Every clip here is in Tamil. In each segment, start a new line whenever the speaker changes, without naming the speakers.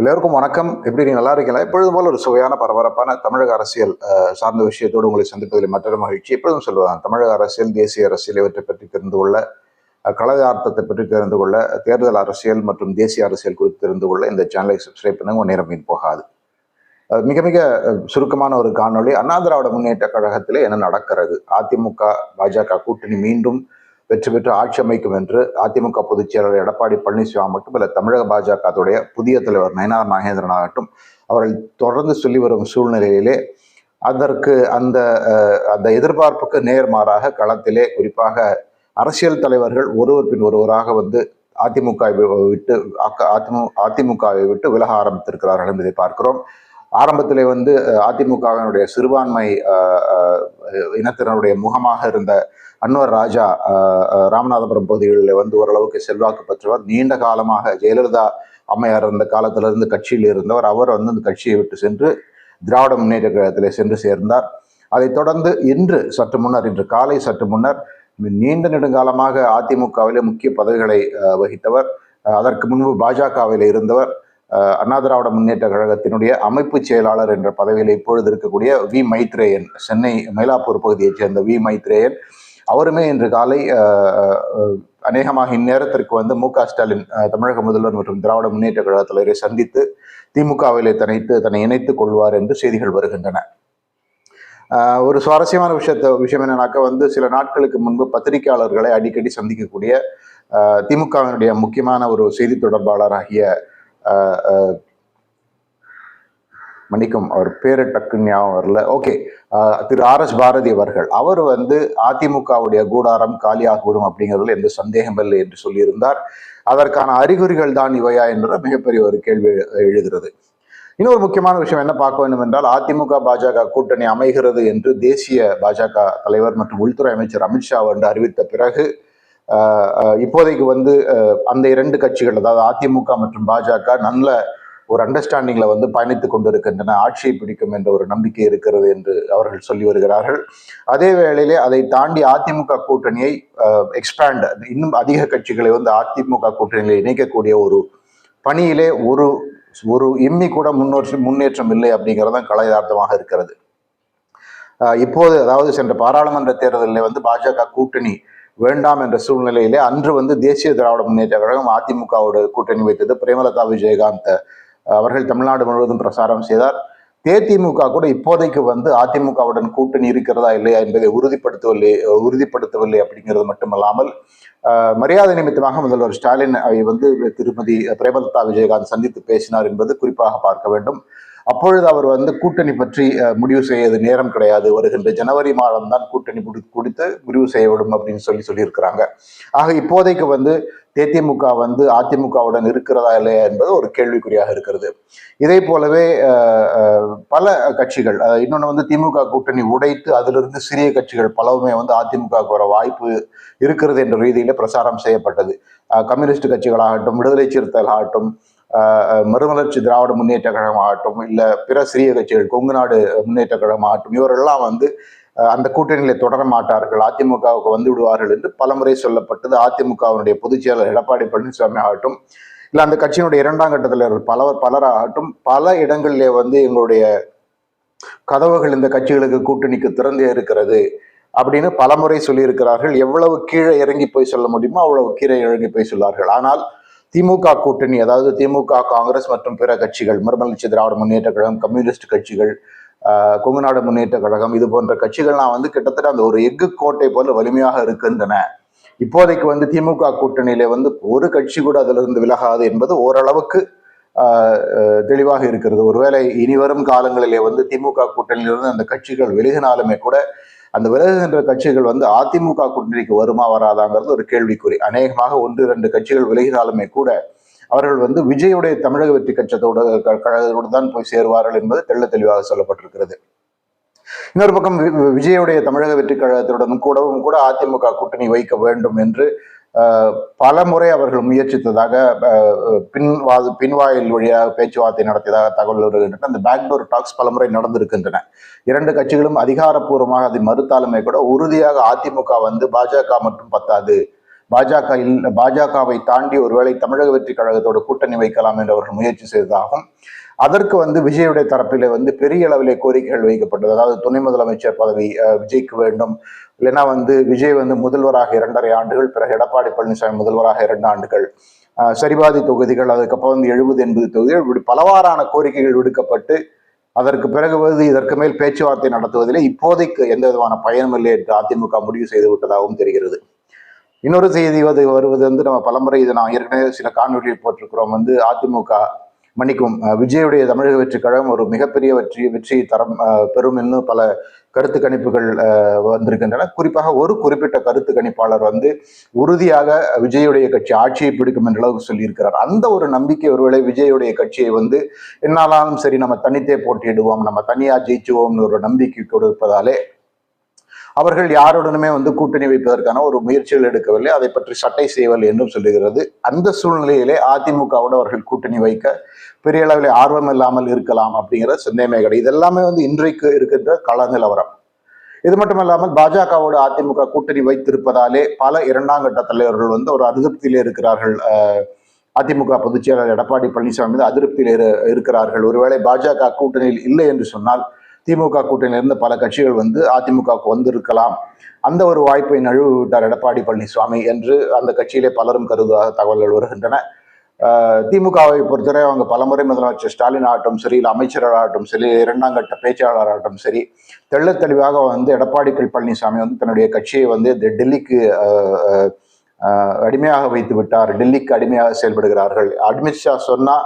எல்லோருக்கும் வணக்கம். எப்படி நீங்கள் நல்லா இருக்கீங்களா? எப்பொழுதும் போல ஒரு சுவையான பரபரப்பான தமிழக அரசியல் சார்ந்த விஷயத்தோடு உங்களை சந்திப்பதில் மற்றொரு மகிழ்ச்சி. எப்பொழுதும் சொல்லுவாங்க தமிழக அரசியல் தேசிய அரசியல் இவற்றை பற்றி தெரிந்து கொள்ள கலதார்த்தத்தை பற்றி தெரிந்து கொள்ள தேர்தல் அரசியல் மற்றும் தேசிய அரசியல் குறித்து தெரிந்து கொள்ள இந்த சேனலை சப்ஸ்கிரைப் பண்ணுங்க நேரம் மீன் போகாது. மிக மிக சுருக்கமான ஒரு காணொளி. அண்ணா திராவிட முன்னேற்ற கழகத்திலே என்ன நடக்கிறது? அதிமுக பாஜக கூட்டணி மீண்டும் வெற்றி பெற்று ஆட்சி அமைக்கும் என்று அதிமுக பொதுச் செயலாளர் எடப்பாடி பழனிசாமி மட்டும் இல்லை தமிழக பாஜகவுடைய புதிய தலைவர் நயனார் நாகேந்திரன் ஆகட்டும் அவர்கள் தொடர்ந்து சொல்லி வரும் சூழ்நிலையிலே அதற்கு அந்த அந்த எதிர்பார்ப்புக்கு நேர்மாறாக களத்திலே குறிப்பாக அரசியல் தலைவர்கள் ஒருவர் பின் ஒருவராக வந்து அதிமுக விட்டு அக்க- அதிமு அதிமுகவை விட்டு விலக ஆரம்பித்திருக்கிறார்கள் என்பதை பார்க்கிறோம். ஆரம்பத்தில் வந்து அதிமுகவினுடைய சிறுபான்மை இனத்தினருடைய முகமாக இருந்த அன்வர் ராஜா ராமநாதபுரம் பகுதிகளில் வந்து ஓரளவுக்கு செல்வாக்கு பெற்றவர். நீண்ட காலமாக ஜெயலலிதா அம்மையார் இருந்த காலத்திலிருந்து கட்சியில் இருந்தவர். அவர் வந்து அந்த கட்சியை விட்டு சென்று திராவிட முன்னேற்ற கழகத்திலே சென்று சேர்ந்தார். அதைத் தொடர்ந்து இன்று சற்று முன்னர் இன்று காலை சற்று முன்னர் நீண்ட நெடுங்காலமாக அதிமுகவிலே முக்கிய பதவிகளை வகித்தவர். அதற்கு முன்பு பாஜகவில் இருந்தவர். அண்ணா திராவிட முன்னேற்ற கழகத்தினுடைய அமைப்பு செயலாளர் என்ற பதவியில் இப்பொழுது இருக்கக்கூடிய வி மைத்ரேயன் சென்னை மயிலாப்பூர் பகுதியைச் சேர்ந்த வி மைத்ரேயன். அவருமே இன்று காலை அநேகமாக இந்நேரத்திற்கு வந்து மு க ஸ்டாலின் தமிழக முதல்வர் மற்றும் திராவிட முன்னேற்ற கழக தலைவரை சந்தித்து திமுகவிலே தனித்து தன்னை இணைத்துக் கொள்வார் என்று செய்திகள் வருகின்றன. ஆஹ் ஒரு சுவாரஸ்யமான விஷயத்த விஷயம் என்னன்னாக்கா வந்து சில நாட்களுக்கு முன்பு பத்திரிகையாளர்களை அடிக்கடி சந்திக்கக்கூடிய ஆஹ் திமுகவினுடைய முக்கியமான ஒரு செய்தி தொடர்பாளராகிய மன்னிக்கும் அவர் பேரு டக்கு ஞாபகம் வரல. Okay. Thiru R S Bharathi அவர்கள் அவர் வந்து அதிமுகவுடைய கூடாரம் காலியாகிவிடும் அப்படிங்கிறதுல எந்த சந்தேகம் இல்லை என்று சொல்லியிருந்தார். அதற்கான அறிகுறிகள் தான் இவையா என்ற மிகப்பெரிய ஒரு கேள்வி எழுகிறது. இன்னொரு முக்கியமான விஷயம் என்ன பார்க்க வேண்டும் என்றால் அதிமுக பாஜக கூட்டணி அமைகிறது என்று தேசிய பாஜக தலைவர் மற்றும் உள்துறை அமைச்சர் அமித்ஷா வந்து அறிவித்த பிறகு இப்போதைக்கு வந்து அந்த இரண்டு கட்சிகள் அதாவது அதிமுக மற்றும் பாஜக நல்ல ஒரு அண்டர்ஸ்டாண்டிங்ல வந்து பயணித்துக் கொண்டிருக்கின்றன. ஆட்சியை பிடிக்கும் என்ற ஒரு நம்பிக்கை இருக்கிறது என்று அவர்கள் சொல்லி வருகிறார்கள். அதே வேளையிலே அதை தாண்டி அதிமுக கூட்டணியை எக்ஸ்பேண்ட் இன்னும் அதிக கட்சிகளை வந்து அதிமுக கூட்டணியில் இணைக்கக்கூடிய ஒரு பணியிலே ஒரு ஒரு எம்மி கூட முன்னோற்ற முன்னேற்றம் இல்லை அப்படிங்கிறதான் கலையார்த்தமாக இருக்கிறது. இப்போது அதாவது சென்ற பாராளுமன்ற தேர்தலில் வந்து பாஜக கூட்டணி வேண்டாம் என்ற சூழ்நிலையிலே அன்று வந்து தேசிய திராவிட முன்னேற்ற கழகம் அதிமுகவோட கூட்டணி வைத்தது பிரேமலதா விஜயகாந்த். அவர்கள் தமிழ்நாடு முழுவதும் பிரசாரம் செய்தார். தேதிமுக கூட இப்போதைக்கு வந்து அதிமுகவுடன் கூட்டணி இருக்கிறதா இல்லையா என்பதை உறுதிப்படுத்தவில்லை உறுதிப்படுத்தவில்லை அப்படிங்கிறது மட்டுமல்லாமல் மரியாதை நிமித்தமாக முதல்வர் ஸ்டாலின் ஐ வந்து திருமதி பிரேமலதா விஜயகாந்த் சந்தித்து பேசினார் என்பது குறிப்பாக பார்க்க வேண்டும். அப்பொழுது அவர் வந்து கூட்டணி பற்றி முடிவு செய்யது நேரம் கிடையாது. வருகின்ற ஜனவரி மாதம் தான் கூட்டணி குடி- குறித்து முடிவு செய்யப்படும் அப்படின்னு சொல்லி சொல்லியிருக்கிறாங்க. ஆக இப்போதைக்கு வந்து தேதிமுக வந்து அதிமுகவுடன் இருக்கிறதா இல்லையா என்பது ஒரு கேள்விக்குறியாக இருக்கிறது. இதே போலவே பல கட்சிகள் இன்னொன்று வந்து திமுக கூட்டணி உடைத்து அதிலிருந்து சிறிய கட்சிகள் பலவுமே வந்து அதிமுக வர வாய்ப்பு இருக்கிறது என்ற ரீதியில பிரசாரம் செய்யப்பட்டது. கம்யூனிஸ்ட் கட்சிகளாகட்டும் விடுதலை சிறுத்தைகள் ஆகட்டும் மறுமலர்ச்சி திராவிட முன்னேற்ற கழகம் ஆகட்டும் இல்லை பிற சிறிய கட்சிகள் கொங்கு நாடு முன்னேற்ற கழகம் ஆகட்டும் இவரெல்லாம் வந்து அந்த கூட்டணியில தொடர மாட்டார்கள். அதிமுகவுக்கு வந்து விடுவார்கள் என்று பலமுறை சொல்லப்பட்டது. அதிமுகவினுடைய பொதுச் செயலர் எடப்பாடி பழனிசாமி ஆகட்டும் இல்லை அந்த கட்சியினுடைய இரண்டாம் கட்டத்தில் பலவர் பலராகட்டும் பல இடங்களிலே வந்து எங்களுடைய கதவுகள் இந்த கட்சிகளுக்கு கூட்டணிக்கு திறந்தே இருக்கிறது அப்படின்னு பலமுறை சொல்லியிருக்கிறார்கள். எவ்வளவு கீழே இறங்கி போய் சொல்ல முடியுமோ அவ்வளவு கீழே இறங்கி போய் சொல்லார்கள் ஆனால் திமுக கூட்டணி அதாவது திமுக காங்கிரஸ் மற்றும் பிற கட்சிகள் மறுமலர்ச்சி திராவிட முன்னேற்ற கழகம் கம்யூனிஸ்ட் கட்சிகள் கொங்குநாடு முன்னேற்ற கழகம் இது போன்ற கட்சிகள்லாம் வந்து கிட்டத்தட்ட அந்த ஒரு எஃகு கோட்டை போல வலிமையாக இருக்கின்றன. இப்போதைக்கு வந்து திமுக கூட்டணியில வந்து ஒரு கட்சி கூட அதிலிருந்து விலகாது என்பது ஓரளவுக்கு தெளிவாக இருக்கிறது. ஒருவேளை இனி வரும் காலங்களிலே வந்து திமுக கூட்டணியிலிருந்து அந்த கட்சிகள் விலகினாலுமே கூட அந்த விலகுகின்ற கட்சிகள் வந்து அதிமுக கூட்டணிக்கு வருமா வராதாங்கிறது ஒரு கேள்விக்குறி. அநேகமாக ஒன்று இரண்டு கட்சிகள் விலகினாலுமே கூட அவர்கள் வந்து விஜயுடைய தமிழக வெற்றி கட்சத்தோட க- கழகத்தோடு தான் போய் சேருவார்கள் என்பது தெள்ள தெளிவாக சொல்லப்பட்டிருக்கிறது. இன்னொரு பக்கம் விஜயுடைய தமிழக வெற்றி கழகத்துடன் கூடவும் கூட அதிமுக கூட்டணி வைக்க வேண்டும் என்று பல முறை அவர்கள் முயற்சித்ததாக பின்வா பின்வாயில் வழியாக பேச்சுவார்த்தை நடத்தியதாக தகவல் வருகின்றன. அந்த பேக்டோர் டாக்ஸ் பல முறை நடந்திருக்கின்றன. இரண்டு கட்சிகளும் அதிகாரப்பூர்வமாக அதை மறுத்தாலுமே கூட உறுதியாக அதிமுக வந்து பாஜக மட்டும் பத்தாது. பாஜக இல் பாஜகவை தாண்டி ஒருவேளை தமிழக வெற்றி கழகத்தோட கூட்டணி வைக்கலாம் என்று அவர்கள் முயற்சி செய்ததாகும் அதற்கு வந்து விஜயுடைய தரப்பில் வந்து பெரிய அளவிலே கோரிக்கைகள் வைக்கப்பட்டது. அதாவது துணை முதலமைச்சர் பதவி விஜய்க்கு வேண்டும். இல்லைன்னா வந்து விஜய் வந்து முதல்வராக இரண்டரை ஆண்டுகள் பிறகு எடப்பாடி பழனிசாமி முதல்வராக இரண்டு ஆண்டுகள். சரிவாதி சரிபாதி தொகுதிகள் அதுக்கப்புறம் வந்து எழுபது எண்பது தொகுதிகள் இப்படி பலவாறான கோரிக்கைகள் விடுக்கப்பட்டு அதற்கு பிறகு வந்து இதற்கு மேல் பேச்சுவார்த்தை நடத்துவதிலே இப்போதைக்கு எந்த விதமான பயனும் இல்லை என்று அதிமுக முடிவு செய்து விட்டதாகவும் தெரிகிறது. இன்னொரு செய்தி வந்து வருவது வந்து நம்ம பலமுறை இதை நான் ஏற்கனவே சில காணொலியில் போட்டிருக்கிறோம். வந்து அதிமுக மன்னிக்கும் விஜயுடைய தமிழக வெற்றி கழகம் ஒரு மிகப்பெரிய வெற்றி வெற்றியை தரம் பெறும் இன்னும் பல கருத்து கணிப்புகள் வந்திருக்கின்றன. குறிப்பாக ஒரு குறிப்பிட்ட கருத்து கணிப்பாளர் வந்து உறுதியாக விஜயுடைய கட்சி ஆட்சியை பிடிக்கும் என்ற அளவுக்கு சொல்லியிருக்கிறார். அந்த ஒரு நம்பிக்கை ஒருவேளை விஜயுடைய கட்சியை வந்து என்னாலும் சரி நம்ம தனித்தே போட்டியிடுவோம் நம்ம தனியா ஜெயிச்சுவோம்னு ஒரு நம்பிக்கை கொடுப்பதாலே அவர்கள் யாருடனுமே வந்து கூட்டணி வைப்பதற்கான ஒரு முயற்சிகள் எடுக்கவில்லை. அதை பற்றி சட்டை செய்வல் என்றும் சொல்லுகிறது. அந்த சூழ்நிலையிலே அதிமுகவோடு அவர்கள் கூட்டணி வைக்க பெரிய அளவில் ஆர்வம் இல்லாமல் இருக்கலாம் அப்படிங்கிற சந்தேகமே கிடையாது. இதெல்லாமே வந்து இன்றைக்கு இருக்கின்ற கள நிலவரம். இது மட்டும் இல்லாமல் பாஜகவோடு அதிமுக கூட்டணி வைத்திருப்பதாலே பல இரண்டாம் கட்ட தலைவர்கள் வந்து ஒரு அதிருப்தியிலே இருக்கிறார்கள். அதிமுக பொதுச்செயலாளர் எடப்பாடி பழனிசாமி வந்து அதிருப்தியில் இருக்கிறார்கள். ஒருவேளை பாஜக கூட்டணியில் இல்லை என்று சொன்னால் திமுக கூட்டணியிலிருந்து பல கட்சிகள் வந்து அதிமுகவுக்கு வந்திருக்கலாம். அந்த ஒரு வாய்ப்பை நழுவி விட்டார் எடப்பாடி பழனிசாமி என்று அந்த கட்சியிலே பலரும் கருதுவதாக தகவல்கள் வருகின்றன. திமுகவை பொறுத்தவரை அவங்க பலமுறை முதலமைச்சர் ஸ்டாலின் ஆகட்டும் சரி இல்லை அமைச்சர்கள் ஆகட்டும் சரி இரண்டாம் கட்ட பேச்சாளர் ஆகட்டும் சரி தெள்ள தெளிவாக வந்து எடப்பாடி பழனிசாமி வந்து தன்னுடைய கட்சியை வந்து டெல்லிக்கு அடிமையாக வைத்து விட்டார் டெல்லிக்கு அடிமையாக செயல்படுகிறார்கள். அமித்ஷா சொன்னா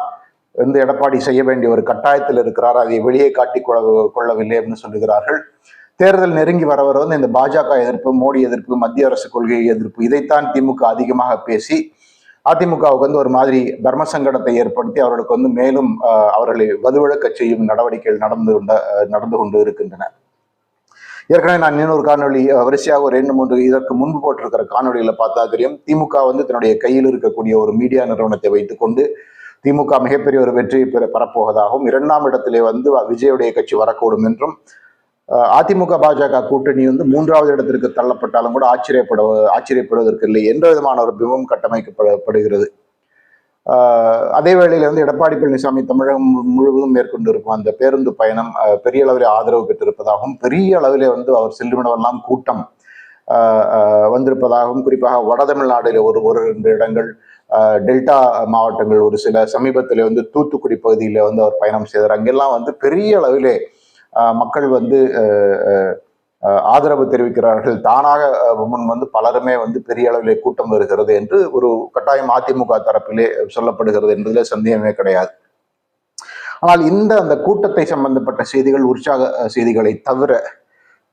வந்து எடப்பாடி செய்ய வேண்டிய ஒரு கட்டாயத்தில் இருக்கிறார் அதை வெளியே காட்டி கொள்ள கொள்ளவில்லை அப்படின்னு சொல்லுகிறார்கள். தேர்தல் நெருங்கி வர வர வந்து இந்த பாஜக எதிர்ப்பு மோடி எதிர்ப்பு மத்திய அரசு கொள்கை எதிர்ப்பு இதைத்தான் திமுக அதிகமாக பேசி அதிமுகவுக்கு வந்து ஒரு மாதிரி தர்ம சங்கடத்தை ஏற்படுத்தி அவர்களுக்கு வந்து மேலும் அவர்களை வலுவிழக்க செய்யும் நடவடிக்கைகள் நடந்து கொண்ட நடந்து கொண்டு இருக்கின்றன. ஏற்கனவே நான் இன்னொரு காணொலி வரிசையாக ஒரு ரெண்டு மூன்று இதற்கு முன்பு போட்டிருக்கிற காணொளியில பார்த்தா தெரியும். திமுக வந்து தன்னுடைய கையில் இருக்கக்கூடிய ஒரு மீடியா நிறுவனத்தை வைத்துக்கொண்டு திமுக மிகப்பெரிய ஒரு வெற்றியை பெற பெறப்போவதாகவும் இரண்டாம் இடத்திலே வந்து விஜயுடைய கட்சி வரக்கூடும் என்றும் அஹ், அதிமுக பாஜக கூட்டணி வந்து மூன்றாவது இடத்திற்கு தள்ளப்பட்டாலும் கூட ஆச்சரியப்பட ஆச்சரியப்படுவதற்கு இல்லை என்ற விதமான ஒரு பிம்பம் கட்டமைக்கப்படுகிறது. ஆஹ் அதே வேளையில வந்து எடப்பாடி பழனிசாமி தமிழகம் முழுவதும் மேற்கொண்டிருக்கும் அந்த பேருந்து பயணம் பெரிய அளவில் ஆதரவு பெற்றிருப்பதாகவும் பெரிய அளவிலே வந்து அவர் செல்லுமிடமெல்லாம் கூட்டம் ஆஹ் வந்திருப்பதாகவும் குறிப்பாக வட தமிழ்நாடுல ஒரு ஒரு ரெண்டு இடங்கள் டெல்டா மாவட்டங்கள் ஒரு சில சமீபத்தில் வந்து தூத்துக்குடி பகுதியில் வந்து அவர் பயணம் செய்தார். அங்கெல்லாம் வந்து பெரிய அளவிலே ஆஹ் மக்கள் வந்து ஆஹ் ஆதரவு தெரிவிக்கிறார்கள். தானாக முன் வந்து பலருமே வந்து பெரிய அளவிலே கூட்டம் வருகிறது என்று ஒரு கட்டாயம் அதிமுக தரப்பிலே சொல்லப்படுகிறது என்பதில் சந்தேகமே கிடையாது. ஆனால் இந்த அந்த கூட்டத்தை சம்பந்தப்பட்ட செய்திகள் உற்சாக செய்திகளை தவிர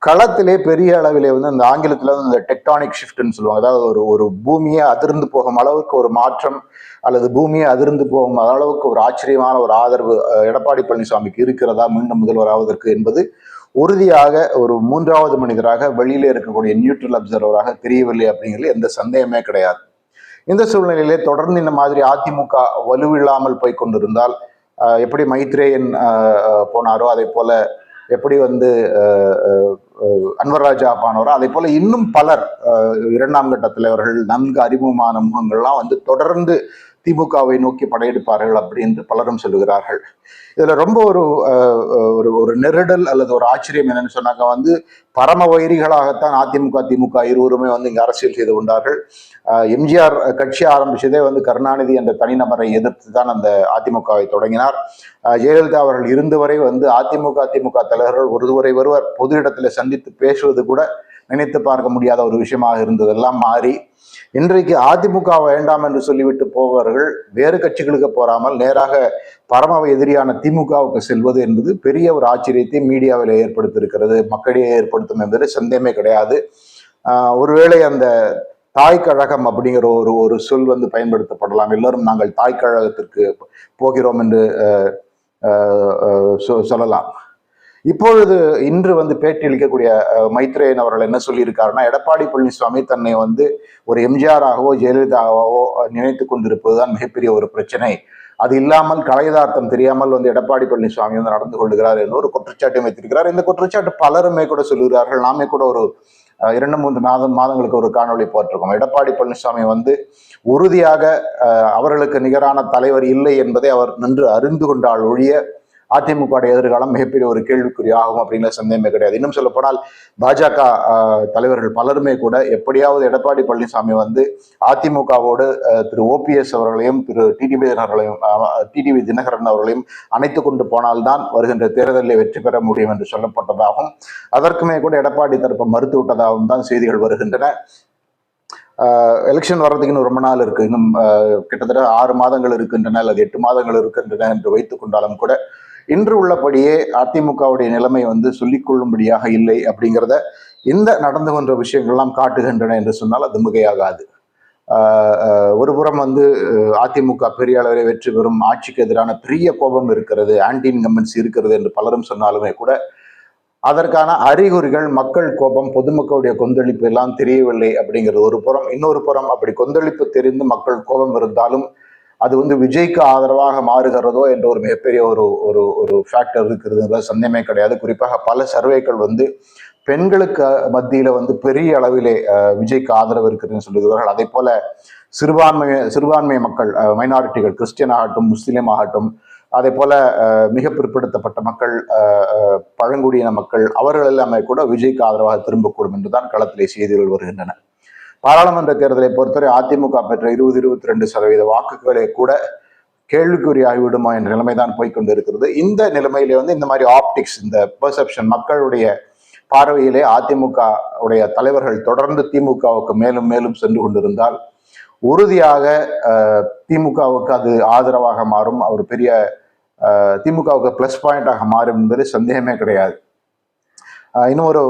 களத்திலே பெரிய அளவிலே வந்து அந்த ஆங்கிலத்தில் வந்து இந்த டெக்டானிக் ஷிஃப்ட்னு சொல்லுவாங்க. அதாவது ஒரு ஒரு பூமியை அதிர்ந்து போகும் அளவுக்கு ஒரு மாற்றம் அல்லது பூமியை அதிர்ந்து போகும் அளவுக்கு ஒரு ஆச்சரியமான ஒரு ஆதரவு எடப்பாடி பழனிசாமிக்கு இருக்கிறதா மீண்டும் முதல்வர் ஆவதற்கு என்பது உறுதியாக ஒரு மூன்றாவது மனிதராக வெளியில இருக்கக்கூடிய நியூட்ரல் அப்சர்வராக தெரியவில்லை அப்படிங்கிறது எந்த சந்தேகமே கிடையாது. இந்த சூழ்நிலையிலே தொடர்ந்து இந்த மாதிரி அதிமுக வலுவில்லாமல் போய் கொண்டிருந்தால் எப்படி மைத்ரேயன் போனாரோ அதே போல எப்படி வந்து அன்வர் ராஜா பானவரோ அதே போல இன்னும் பலர் இரண்டாம் கட்ட தலைவர்கள் நன்கு அறிமுகமான முகங்கள்லாம் வந்து தொடர்ந்து திமுகவை நோக்கி படையெடுப்பார்கள் அப்படின்னு பலரும் சொல்லுகிறார்கள். இதுல ரொம்ப ஒரு ஒரு நெருடல் அல்லது ஒரு ஆச்சரியம் என்னன்னு சொன்னாக்க வந்து பரம வைரிகளாகத்தான் அதிமுக திமுக இருவருமே வந்து இங்கே அரசியல் செய்து கொண்டார்கள். எம்ஜிஆர் கட்சி ஆரம்பிச்சதே வந்து கருணாநிதி என்ற தனிநபரை எதிர்த்து தான் அந்த அதிமுகவை தொடங்கினார். ஜெயலலிதா அவர்கள் இருந்து வரை வந்து அதிமுக திமுக தலைவர்கள் ஒருவரை ஒருவர் பொது இடத்துல சந்தித்து பேசுவது கூட நினைத்து பார்க்க முடியாத ஒரு விஷயமாக இருந்ததெல்லாம் மாறி இன்றைக்கு அதிமுக வேண்டாம் என்று சொல்லிவிட்டு போபவர்கள் வேறு கட்சிகளுக்கு போறாமல் நேராக பரம எதிரியான திமுகவுக்கு செல்வது என்பது பெரிய ஒரு ஆச்சரியத்தை மீடியாவில் ஏற்படுத்தியிருக்கிறது. மக்களிடையே ஏற்படுத்தும் என்பது சந்தேகமே கிடையாது. ஒருவேளை அந்த தாய் கழகம் அப்படிங்கிற ஒரு ஒரு சொல் வந்து பயன்படுத்தப்படலாம். எல்லோரும் நாங்கள் தாய் கழகத்திற்கு போகிறோம் என்று சொ- சொல்லலாம். இப்பொழுது இன்று வந்து பேட்டி அளிக்கக்கூடிய மைத்ரேயன் அவர்கள் என்ன சொல்லியிருக்காருன்னா எடப்பாடி பழனிசாமி தன்னை வந்து ஒரு எம்ஜிஆராகவோ ஜெயலலிதாவோ நினைத்து கொண்டிருப்பதுதான் மிகப்பெரிய ஒரு பிரச்சனை. அது இல்லாமல் கலையதார்த்தம் தெரியாமல் வந்து எடப்பாடி பழனிசாமி வந்து நடந்து கொள்கிறார் என்று ஒரு குற்றச்சாட்டை வைத்திருக்கிறார். இந்த குற்றச்சாட்டு பலருமே கூட சொல்லுகிறார்கள். நாமே கூட ஒரு இரண்டு மூன்று மாதம் மாதங்களுக்கு ஒரு காணொளி போட்டிருக்கோம். எடப்பாடி பழனிசாமி வந்து உறுதியாக அவர்களுக்கு நிகரான தலைவர் இல்லை என்பதை அவர் நன்று அறிந்து கொண்டால் ஒழிய அதிமுக எதிர்காலம் மிகப்பெரிய ஒரு கேள்விக்குறி ஆகும் அப்படிங்கிற சந்தேகமே கிடையாது. இன்னும் சொல்ல போனால் பாஜக தலைவர்கள் பலருமே கூட எப்படியாவது எடப்பாடி பழனிசாமி வந்து அதிமுகவோடு திரு ஓபிஎஸ் அவர்களையும் திரு டிடிவி தினகரனையும் டிடிவி தினகரன் அவர்களையும் அணைத்து கொண்டு போனால்தான் வருகின்ற தேர்தலில் வெற்றி பெற முடியும் என்று சொல்லப்பட்டதாகும் அதற்குமே கூட எடப்பாடி தரப்பு மறுத்து விட்டதாகவும் தான் செய்திகள் வருகின்றன. எலெக்ஷன் வர்றதுக்கு இன்னும் ரொம்ப நாள் இருக்கு. இன்னும் கிட்டத்தட்ட ஆறு மாதங்கள் இருக்கின்றன அல்லது எட்டு மாதங்கள் இருக்கின்றன என்று வைத்துக் கொண்டாலும் கூட இன்று உள்ளபடியே அதிமுகவுடைய நிலைமை வந்து சொல்லிக்கொள்ளும்படியாக இல்லை அப்படிங்கிறத இந்த நடந்து கொண்ட விஷயங்கள்லாம் காட்டுகின்றன என்று சொன்னால் அது மிகையாகாது. ஒரு புறம் வந்து அதிமுக பெரிய அளவில் வெற்றி பெறும் ஆட்சிக்கு எதிரான பெரிய கோபம் இருக்கிறது ஆன்டி இன்கம்பன்சி இருக்கிறது என்று பலரும் சொன்னாலுமே கூட அதற்கான அறிகுறிகள் மக்கள் கோபம் பொதுமக்களுடைய கொந்தளிப்பு எல்லாம் தெரியவில்லை அப்படிங்கிறது ஒரு புறம். இன்னொரு புறம் அப்படி கொந்தளிப்பு தெரிந்து மக்கள் கோபம் இருந்தாலும் அது வந்து விஜய்க்கு ஆதரவாக மாறுகிறதோ என்ற ஒரு மிகப்பெரிய ஒரு ஒரு ஒரு ஃபேக்டர் இருக்கிறதுங்கிற சந்தேகமே கிடையாது. குறிப்பாக பல சர்வேக்கள் வந்து பெண்களுக்கு மத்தியில வந்து பெரிய அளவிலே விஜய்க்கு ஆதரவு இருக்குதுன்னு சொல்லுகிறார்கள் அதே போல சிறுபான்மை சிறுபான்மை மக்கள் மைனாரிட்டிகள் கிறிஸ்டியன் ஆகட்டும் முஸ்லீம் ஆகட்டும் அதே போல மிக பிற்படுத்தப்பட்ட மக்கள் பழங்குடியின மக்கள் அவர்கள் எல்லாமே கூட விஜய்க்கு ஆதரவாக திரும்பக்கூடும் என்றுதான் களத்திலே செய்திகள் வருகின்றன. பாராளுமன்ற தேர்தலை பொறுத்தவரை அதிமுக பெற்ற இருபது இருபத்தி ரெண்டு சதவீத வாக்குகளை கூட கேள்விக்குறியாகிவிடுமா என்ற நிலைமைதான் போய்க்கொண்டிருக்கிறது இந்த நிலைமையிலே வந்து இந்த மாதிரி ஆப்டிக்ஸ் இந்த பெர்செப்ஷன் மக்களுடைய பார்வையிலே அதிமுக உடைய தலைவர்கள் தொடர்ந்து திமுகவுக்கு மேலும் மேலும் சென்று கொண்டிருந்தால் உறுதியாக திமுகவுக்கு அது ஆதரவாக மாறும். அவர் பெரிய திமுகவுக்கு ப்ளஸ் பாயிண்டாக மாறும் என்பது சந்தேகமே கிடையாது. இன்னும் ஒரு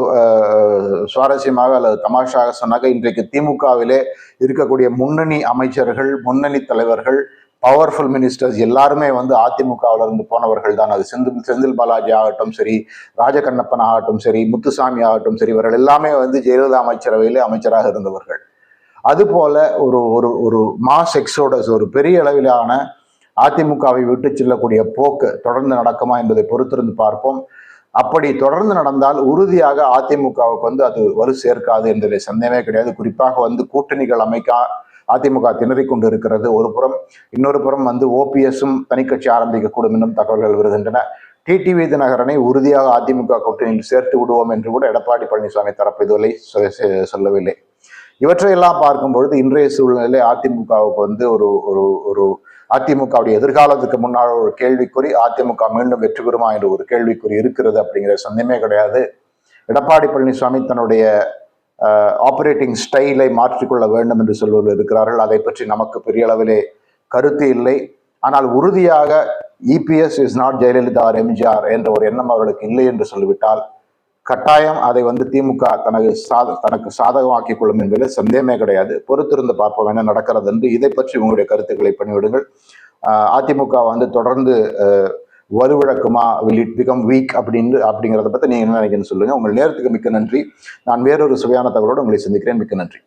சுவாரஸ்யமாக அல்லது தமாஷாக சொன்னாக்க இன்றைக்கு திமுகவிலே இருக்கக்கூடிய முன்னணி அமைச்சர்கள் முன்னணி தலைவர்கள் பவர்ஃபுல் மினிஸ்டர்ஸ் எல்லாருமே வந்து அதிமுகவில் இருந்து போனவர்கள் தான். அது செந்தில் செந்தில் பாலாஜி ஆகட்டும் சரி ராஜகண்ணப்பன் ஆகட்டும் சரி முத்துசாமி ஆகட்டும் சரி இவர்கள் எல்லாமே வந்து ஜெயலலிதா அமைச்சரவையிலே அமைச்சராக இருந்தவர்கள். அதுபோல ஒரு ஒரு ஒரு மாஸ் எக்ஸோடஸ் ஒரு பெரிய அளவிலான அதிமுகவை விட்டு செல்லக்கூடிய போக்கு தொடர்ந்து நடக்குமா என்பதை பொறுத்திருந்து பார்ப்போம். அப்படி தொடர்ந்து நடந்தால் உறுதியாக அதிமுகவுக்கு வந்து அது வலு சேர்க்காது என்பதில் சந்தேகமே கிடையாது. குறிப்பாக வந்து கூட்டணிகள் அமைக்க அதிமுக திணறிக் கொண்டு இருக்கிறது ஒரு புறம் இன்னொரு புறம் வந்து ஓபிஎஸும் தனிக்கட்சி ஆரம்பிக்கக்கூடும் என்னும் தகவல்கள் வருகின்றன. டிடிவி தினகரனை உறுதியாக அதிமுக கூட்டணியில் சேர்த்து விடுவோம் என்று கூட எடப்பாடி பழனிசாமி தரப்பு இதுவரை சொல்லவில்லை. இவற்றையெல்லாம் பார்க்கும் பொழுது இன்றைய சூழ்நிலை அதிமுகவுக்கு வந்து ஒரு ஒரு ஒரு அதிமுகவுடைய எதிர்காலத்துக்கு முன்னால் ஒரு கேள்விக்குறி அதிமுக மீண்டும் வெற்றி பெறுமா என்று ஒரு கேள்விக்குறி இருக்கிறது அப்படிங்கிற சந்தேகமே கிடையாது. எடப்பாடி பழனிசாமி தன்னுடைய ஆப்ரேட்டிங் ஸ்டைலை மாற்றிக்கொள்ள வேண்டும் என்று சொல்வது இருக்கிறார்கள். அதை பற்றி நமக்கு பெரிய அளவிலே கருத்து இல்லை. ஆனால் உறுதியாக EPS is not Jayalalithaa or MGR என்ற ஒரு எண்ணம் அவர்களுக்கு இல்லை என்று சொல்லிவிட்டால் கட்டாயம் அதை வந்து திமுக தனக்கு சாத தனக்கு சாதகமாக்கிக் கொள்ளும் என்பதில் சந்தேகமே கிடையாது. பொறுத்திருந்து பார்ப்போம் என்ன நடக்கிறது என்று இதை பற்றி உங்களுடைய கருத்துக்களை பண்ணிவிடுங்கள் அதிமுக வந்து தொடர்ந்து வலுவிழக்குமா வில் இட் பிகம் வீக் அப்படின்னு அப்படிங்கிறத பற்றி நீங்கள் என்ன நினைக்கிறேன்னு சொல்லுங்கள் உங்கள் நேரத்துக்கு மிக்க நன்றி. நான் வேறொரு சுவையான தகவலோடு உங்களை சந்திக்கிறேன். மிக்க நன்றி.